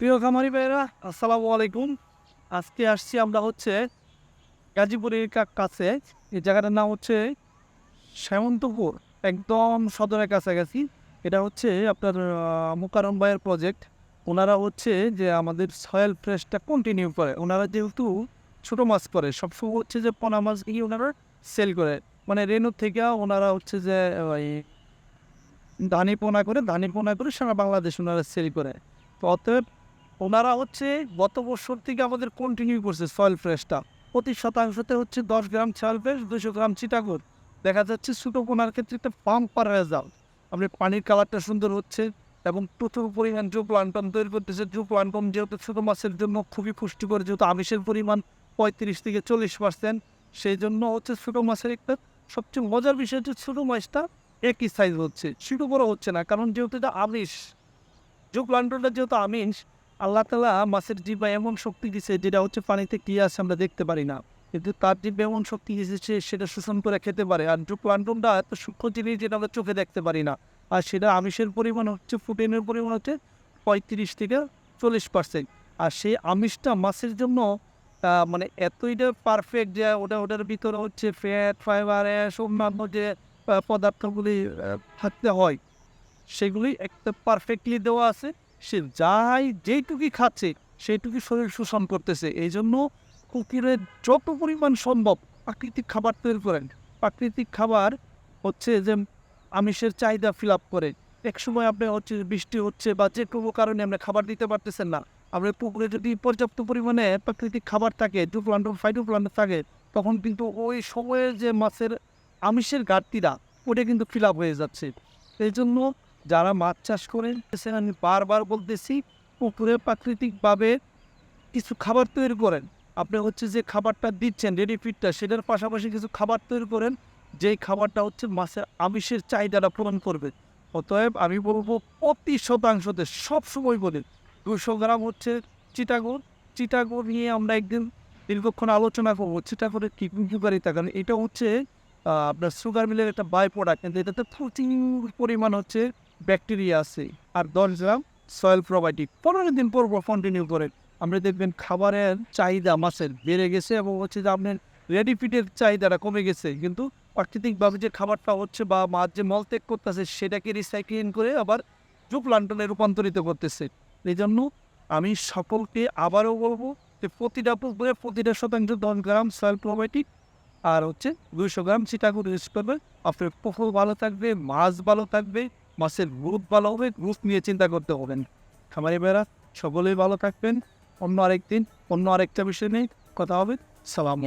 প্রিয় খামারি ভাইরা আসসালামু আলাইকুম। আজকে আসছি আমরা হচ্ছে গাজীপুরের কাছে। এই জায়গাটার নাম হচ্ছে শ্যামন্তপুর, একদম সদরের কাছাকাছি। এটা হচ্ছে আপনার মোকারম ভাইয়ের প্রজেক্ট ওনারা হচ্ছে যে আমাদের সয়েল ফ্রেশটা কন্টিনিউ করে। ওনারা যেহেতু ছোটো মাছ করে, সবসময় হচ্ছে যে পোনা মাছ গিয়ে ওনারা সেল করে। মানে রেনুর থেকে ওনারা হচ্ছে যে, ওই ধানি পোনা করে, ধানি পোনা করে সারা বাংলাদেশ ওনারা সেল করে। তো অতএব ওনারা হচ্ছে গত বছর থেকে আমাদের কন্টিনিউ করছে সয়েল ফ্রেশটা প্রতি শতাংশতে হচ্ছে দশ গ্রাম সয়েল ফ্রেশ দুশো গ্রাম চিটাগর দেখা যাচ্ছে ছোটো পোনার ক্ষেত্রে একটা পাম্প পাম্পার রেজাল্ট আপনি পানির কালারটা সুন্দর হচ্ছে এবং প্রচুর পরিমাণ জু প্লান্টন তৈরি করতেছে। জু প্লান্টন যেহেতু ছোটো মাছের জন্য খুবই পুষ্টিকর, যেহেতু আমিষের পরিমাণ পঁয়ত্রিশ থেকে চল্লিশ পার্সেন্ট সেই জন্য হচ্ছে ছোটো মাছের একটা সবচেয়ে মজার বিষয় হচ্ছে ছোটো মাছটা একই সাইজ হচ্ছে। ছোটো বড় হচ্ছে না, কারণ যেহেতু এটা আমিষ জু প্লান্টনটা যেহেতু আমিষ আল্লাহ তালা মাছের জিবা এমন শক্তি দিছে, যেটা হচ্ছে পানিতে কি আছে আমরা দেখতে পারি না। কিন্তু তার জিব্বা এমন শক্তি দিয়েছে সেটা শোষণ করে খেতে পারে। আর জু প্লান্টনটা এত সূক্ষ্ম জিনিস যেটা আমরা চোখে দেখতে পারি না। আর সেটা আমিষের পরিমাণ হচ্ছে, প্রোটিনের পরিমাণ হচ্ছে পঁয়ত্রিশ থেকে চল্লিশ পার্সেন্ট আর সেই আমিষটা মাছের জন্য মানে এতইটা পারফেক্ট যে ওটা, ওটার ভিতরে হচ্ছে ফ্যাট ফাইবার অন্যান্য যে পদার্থগুলি থাকতে হয়, সেগুলি একটা পারফেক্টলি দেওয়া আছে। সে যাই যেইটুকুই খাচ্ছে সেইটুকুই শরীর শোষণ করতেছে। এই জন্য কুকিরের যত পরিমাণ সম্ভব প্রাকৃতিক খাবার তৈরি করেন। প্রাকৃতিক খাবার হচ্ছে যে আমিষের চাহিদা ফিল আপ করে। এক সময় আপনি হচ্ছে বৃষ্টি হচ্ছে বা যে কোনো কারণে আপনি খাবার দিতে পারতেছেন না। আপনার পুকুরে যদি পর্যাপ্ত পরিমাণে প্রাকৃতিক খাবার থাকে টু প্লান্ট ফাইটু প্লান্ট থাকে, তখন কিন্তু ওই সময়ে যে মাছের আমিষের ঘাটতিটা, ওটা কিন্তু ফিল আপ হয়ে যাচ্ছে। এই জন্য যারা মাছ চাষ করেন আমি বারবার বলতেছি, পুকুরে প্রাকৃতিকভাবে কিছু খাবার তৈরি করেন। আপনি হচ্ছে যে খাবারটা দিচ্ছেন রেডি ফিটটা সেটার পাশাপাশি কিছু খাবার তৈরি করেন, যেই খাবারটা হচ্ছে মাছের আমিষের চাহিদাটা পূরণ করবে। অতএব আমি বলব, প্রতি শতাংশতে, সবসময় বলি দুশো গ্রাম হচ্ছে চিটাগর চিটাগর নিয়ে আমরা একদিন দীর্ঘক্ষণ আলোচনা করব চিটাগরের কী কী উপকারিতা? কারণ এটা হচ্ছে আপনার সুগার মিলের একটা বাই প্রোডাক্ট কিন্তু এটাতে প্রচুর পরিমাণ হচ্ছে ব্যাকটেরিয়া আছে আর দশ গ্রাম সয়েল প্রোবায়োটিক পনেরো দিন পর কন্টিনিউ করেন। আপনি দেখবেন খাবারের চাহিদা মাছের বেড়ে গেছে এবং হচ্ছে যে আপনার রেডি ফিটের চাহিদাটা কমে গেছে। কিন্তু প্রাকৃতিকভাবে যে খাবারটা হচ্ছে বা মাছ যে মলত্যাগ করতেছে, সেটাকে রিসাইক্লিং করে আবার জু প্লান্টনে রূপান্তরিত করতেছে। এই জন্য আমি সকলকে আবারও বলব যে প্রতিটা পুকুরে প্রতিটা শতাংশ দশ গ্রাম সয়েল প্রোবায়োটিক আর হচ্ছে দুইশো গ্রাম চিটাগুড় ইউজ করবে আপনার পুকুর ভালো থাকবে মাছ ভালো থাকবে। মাছের গ্রুপ ভালো হবে গ্রুপ নিয়ে চিন্তা করতে হবেন খামারি বেড়া সকলেই ভালো থাকবেন। অন্য আরেকদিন, অন্য আরেকটা বিষয় নিয়ে কথা হবে। সালাম।